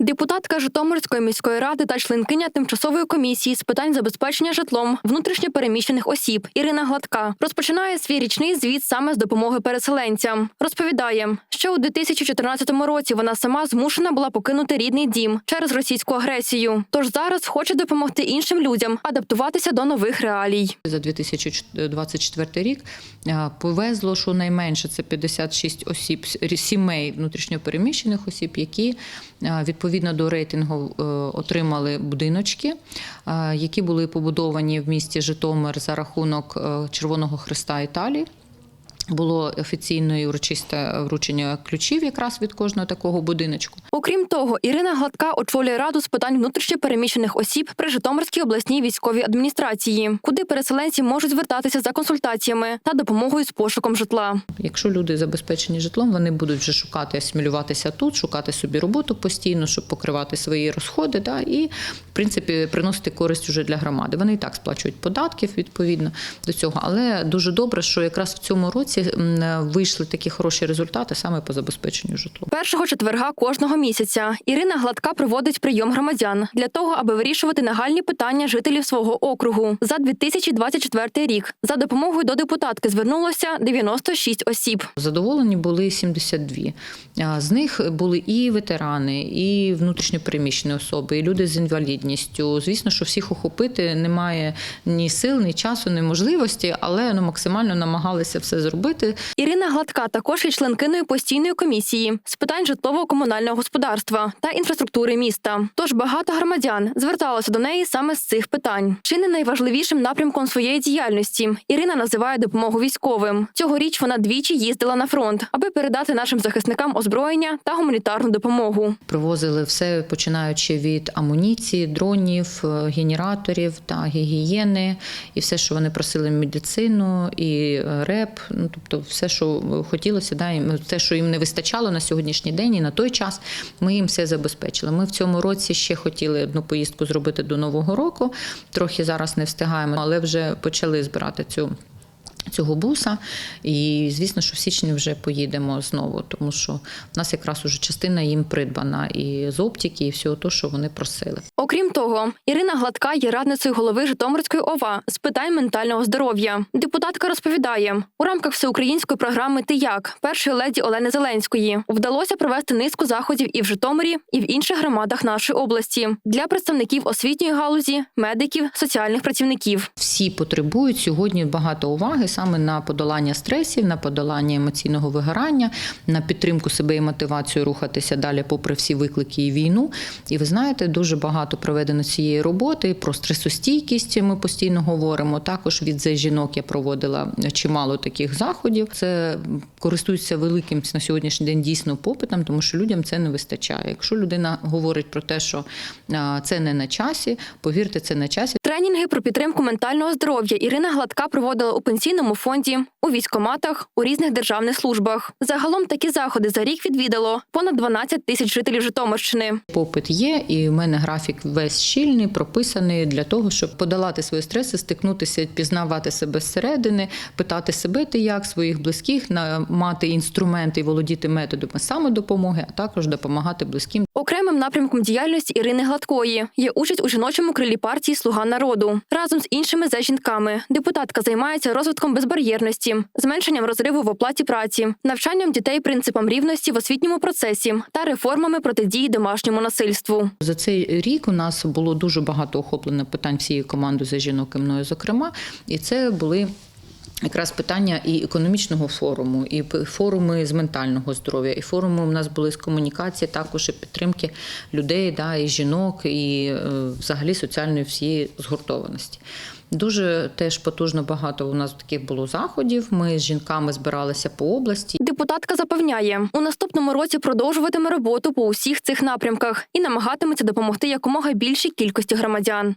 Депутатка Житомирської міської ради та членкиня тимчасової комісії з питань забезпечення житлом внутрішньо переміщених осіб Ірина Гладка розпочинає свій річний звіт саме з допомоги переселенцям. Розповідає, що у 2014 році вона сама змушена була покинути рідний дім через російську агресію. Тож зараз хоче допомогти іншим людям адаптуватися до нових реалій. За 2024 рік повезло щонайменше це 56 осіб, сімей внутрішньопереміщених осіб, які е, відповідно до рейтингу е, отримали будиночки, е, які були побудовані в місті Житомир за рахунок е, Червоного Христа Італії. Було офіційне і урочисте вручення ключів якраз від кожного такого будиночку. Окрім того, Ірина Гладка очолює раду з питань внутрішньо переміщених осіб при Житомирській обласній військовій адміністрації, куди переселенці можуть звертатися за консультаціями та допомогою з пошуком житла. Якщо люди забезпечені житлом, вони будуть вже шукати асимілюватися тут, шукати собі роботу постійно, щоб покривати свої розходи, да, і в принципі приносити користь уже для громади. Вони і так сплачують податків відповідно до цього. Але дуже добре, що якраз в цьому році м, вийшли такі хороші результати саме по забезпеченню житлом. Першого четверга кожного місяця Ірина Гладка проводить прийом громадян для того, аби вирішувати нагальні питання жителів свого округу. За 2024 рік за допомогою до депутатки звернулося 96 осіб. Задоволені були 72. А, З них були і ветерани, і внутрішньопереміщені особи, і люди з інвалідністю. Звісно, що всіх охопити немає ні сил, ні часу, ні можливості, але ну, максимально намагалися все зробити. Ірина Гладка також є членкиною постійної комісії з питань житлово-комунального господарства та інфраструктури міста. Тож багато громадян зверталося до неї саме з цих питань. Чи не найважливішим напрямком своєї діяльності Ірина називає допомогу військовим. Цьогоріч вона двічі їздила на фронт, аби передати нашим захисникам озброєння та гуманітарну допомогу. Привозили все, починаючи від амуніції, дронів, е, генераторів та гігієни, і все, що вони просили медицину, і е, реп. Ну тобто, все, що хотілося, да, те, що їм не вистачало на сьогоднішній день і на той час, ми їм все забезпечили. Ми в цьому році ще хотіли одну поїздку зробити до нового року. Трохи зараз не встигаємо, але вже почали збирати цю. Цього буса, і звісно, що в січні вже поїдемо знову, тому що в нас якраз уже частина їм придбана і з оптики, і всього того, що вони просили. Окрім того, Ірина Гладка є радницею голови Житомирської ОВА з питань ментального здоров'я. Депутатка розповідає, у рамках всеукраїнської програми Ти як першої леді Олени Зеленської вдалося провести низку заходів і в Житомирі, і в інших громадах нашої області для представників освітньої галузі, медиків, соціальних працівників. Всі потребують сьогодні багато уваги саме на подолання стресів, на подолання емоційного вигорання, на підтримку себе і мотивацію рухатися далі, попри всі виклики і війну. І ви знаєте, дуже багато проведено цієї роботи про стресостійкість. Ми постійно говоримо. Також від «За жінок я проводила чимало таких заходів. Це користується великим на сьогоднішній день дійсно попитом, тому що людям це не вистачає. Якщо людина говорить про те, що це не на часі, повірте, це на часі. Тренінги про підтримку ментального здоров'я Ірина Гладка проводила у пенсійному фонді, у військоматах, у різних державних службах. Загалом такі заходи за рік відвідало понад 12 тисяч жителів Житомирщини. Попит є, і в мене графік весь щільний, прописаний для того, щоб подолати свої стреси, стикнутися, пізнавати себе зсередини, питати себе ти як своїх близьких, на- мати інструменти і володіти методами самодопомоги, а також допомагати близьким. Окремим напрямком діяльності Ірини Гладкої є участь у жіночому крилі партії Слуга народу разом з іншими за жінками. Депутатка займається розвитком безбар'єрності, зменшенням розриву в оплаті праці, навчанням дітей принципам рівності в освітньому процесі та реформами протидії домашньому насильству. За цей рік у нас було дуже багато охоплено питань всієї команди за жінок і мною, зокрема, і це були. Якраз питання і економічного форуму, і форуми з ментального здоров'я, і форуми у нас були з комунікації, також і підтримки людей, да, і жінок, і е, взагалі соціальної всієї згуртованості. Дуже теж потужно багато у нас таких було заходів. Ми з жінками збиралися по області. Депутатка запевняє, у наступному році продовжуватиме роботу по усіх цих напрямках і намагатиметься допомогти якомога більшій кількості громадян.